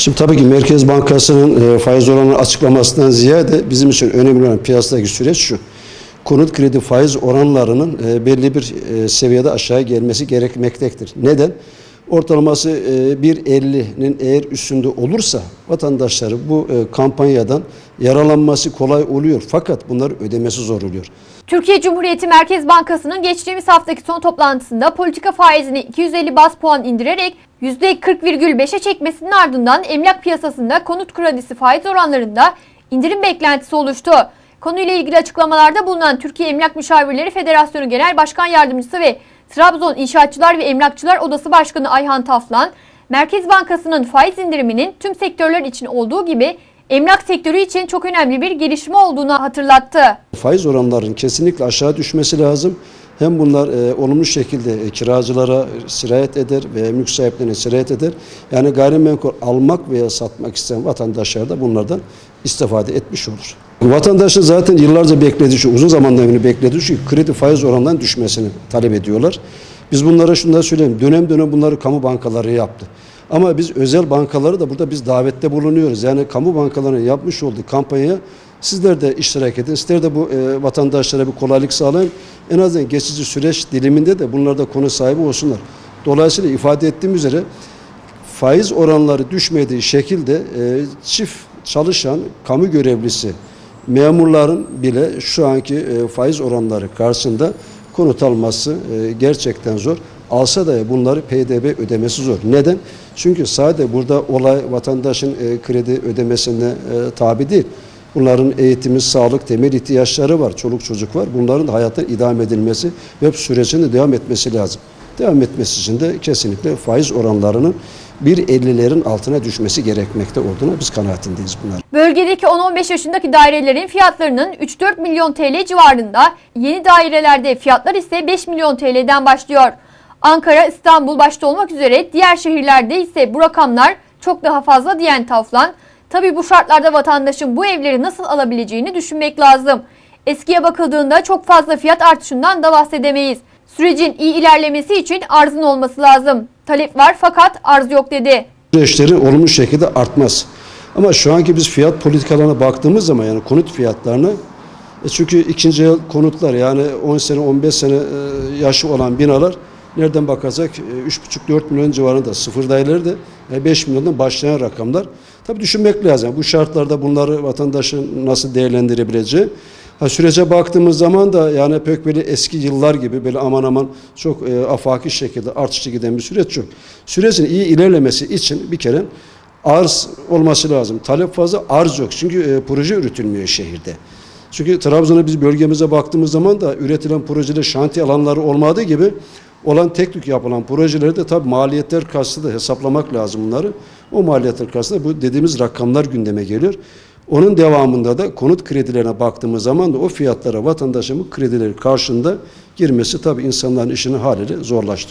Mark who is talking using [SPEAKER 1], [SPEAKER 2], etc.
[SPEAKER 1] Şimdi tabii ki Merkez Bankası'nın e, faiz oranı açıklamasından ziyade bizim için önemli olan piyasadaki süreç şu. Konut kredi faiz oranlarının e, belli bir e, seviyede aşağı gelmesi gerekmektedir. Neden? Ortalaması e, 1.50'nin eğer üstünde olursa vatandaşları bu e, kampanyadan yaralanması kolay oluyor. Fakat bunlar ödemesi zor oluyor.
[SPEAKER 2] Türkiye Cumhuriyeti Merkez Bankası'nın geçtiğimiz haftaki son toplantısında politika faizini 250 bas puan indirerek %40,5'e çekmesinin ardından emlak piyasasında konut kredisi faiz oranlarında indirim beklentisi oluştu. Konuyla ilgili açıklamalarda bulunan Türkiye Emlak Müşavirleri Federasyonu Genel Başkan Yardımcısı ve Trabzon İnşaatçılar ve Emlakçılar Odası Başkanı Ayhan Taflan, Merkez Bankası'nın faiz indiriminin tüm sektörler için olduğu gibi emlak sektörü için çok önemli bir gelişme olduğunu hatırlattı.
[SPEAKER 1] Faiz oranlarının kesinlikle aşağı düşmesi lazım. Hem bunlar e, olumlu şekilde e, kiracılara sirayet eder ve mülk sahiplerine sirayet eder. Yani gayrimenkul almak veya satmak isteyen vatandaşlar da bunlardan istifade etmiş olur. Vatandaşın zaten yıllarca beklediği şu, uzun zamandan beri beklediği şu kredi faiz oranlarının düşmesini talep ediyorlar. Biz bunlara da söyleyeyim. Dönem dönem bunları kamu bankaları yaptı. Ama biz özel bankaları da burada biz davette bulunuyoruz. Yani kamu bankalarının yapmış olduğu kampanyaya sizler de iştirak edin. Sizler de bu e, vatandaşlara bir kolaylık sağlayın. En azından geçici süreç diliminde de bunlarda konu sahibi olsunlar. Dolayısıyla ifade ettiğim üzere faiz oranları düşmediği şekilde e, çift çalışan kamu görevlisi memurların bile şu anki e, faiz oranları karşısında konut alması e, gerçekten zor. Alsa da bunları PDB ödemesi zor. Neden? Çünkü sadece burada olay vatandaşın e, kredi ödemesine e, tabi değil. Bunların eğitimi, sağlık, temel ihtiyaçları var. Çoluk çocuk var. Bunların da hayatın idame edilmesi ve sürecin de devam etmesi lazım. Devam etmesi için de kesinlikle faiz oranlarının 1.50'lerin altına düşmesi gerekmekte olduğuna biz kanaatindeyiz bunlar.
[SPEAKER 2] Bölgedeki 10-15 yaşındaki dairelerin fiyatlarının 3-4 milyon TL civarında, yeni dairelerde fiyatlar ise 5 milyon TL'den başlıyor. Ankara, İstanbul başta olmak üzere diğer şehirlerde ise bu rakamlar çok daha fazla diyen Taflan, tabi bu şartlarda vatandaşın bu evleri nasıl alabileceğini düşünmek lazım. Eskiye bakıldığında çok fazla fiyat artışından da bahsedemeyiz. Sürecin iyi ilerlemesi için arzın olması lazım. Talep var fakat arz yok dedi.
[SPEAKER 1] süreçleri olumlu şekilde artmaz. Ama şu anki biz fiyat politikalarına baktığımız zaman yani konut fiyatlarını e çünkü ikinci el konutlar yani 10 sene 15 sene e, yaşı olan binalar nereden bakarsak e, 3,5-4 milyon civarında sıfır daireleri de e, 5 milyondan başlayan rakamlar. Tabii düşünmek lazım. Bu şartlarda bunları vatandaşın nasıl değerlendirebileceği. Ha, sürece baktığımız zaman da yani pek böyle eski yıllar gibi böyle aman aman çok e, afaki şekilde artışlı giden bir süreç yok. Sürecin iyi ilerlemesi için bir kere arz olması lazım. Talep fazla, arz yok. Çünkü e, proje üretilmiyor şehirde. Çünkü Trabzon'a biz bölgemize baktığımız zaman da üretilen projeler şantiye alanları olmadığı gibi olan tek tük yapılan projelerde tabi maliyetler karşısında da hesaplamak lazım bunları. O maliyetler karşısında bu dediğimiz rakamlar gündeme geliyor. Onun devamında da konut kredilerine baktığımız zaman da o fiyatlara vatandaşın kredileri karşında girmesi tabi insanların işini haliyle zorlaştırıyor.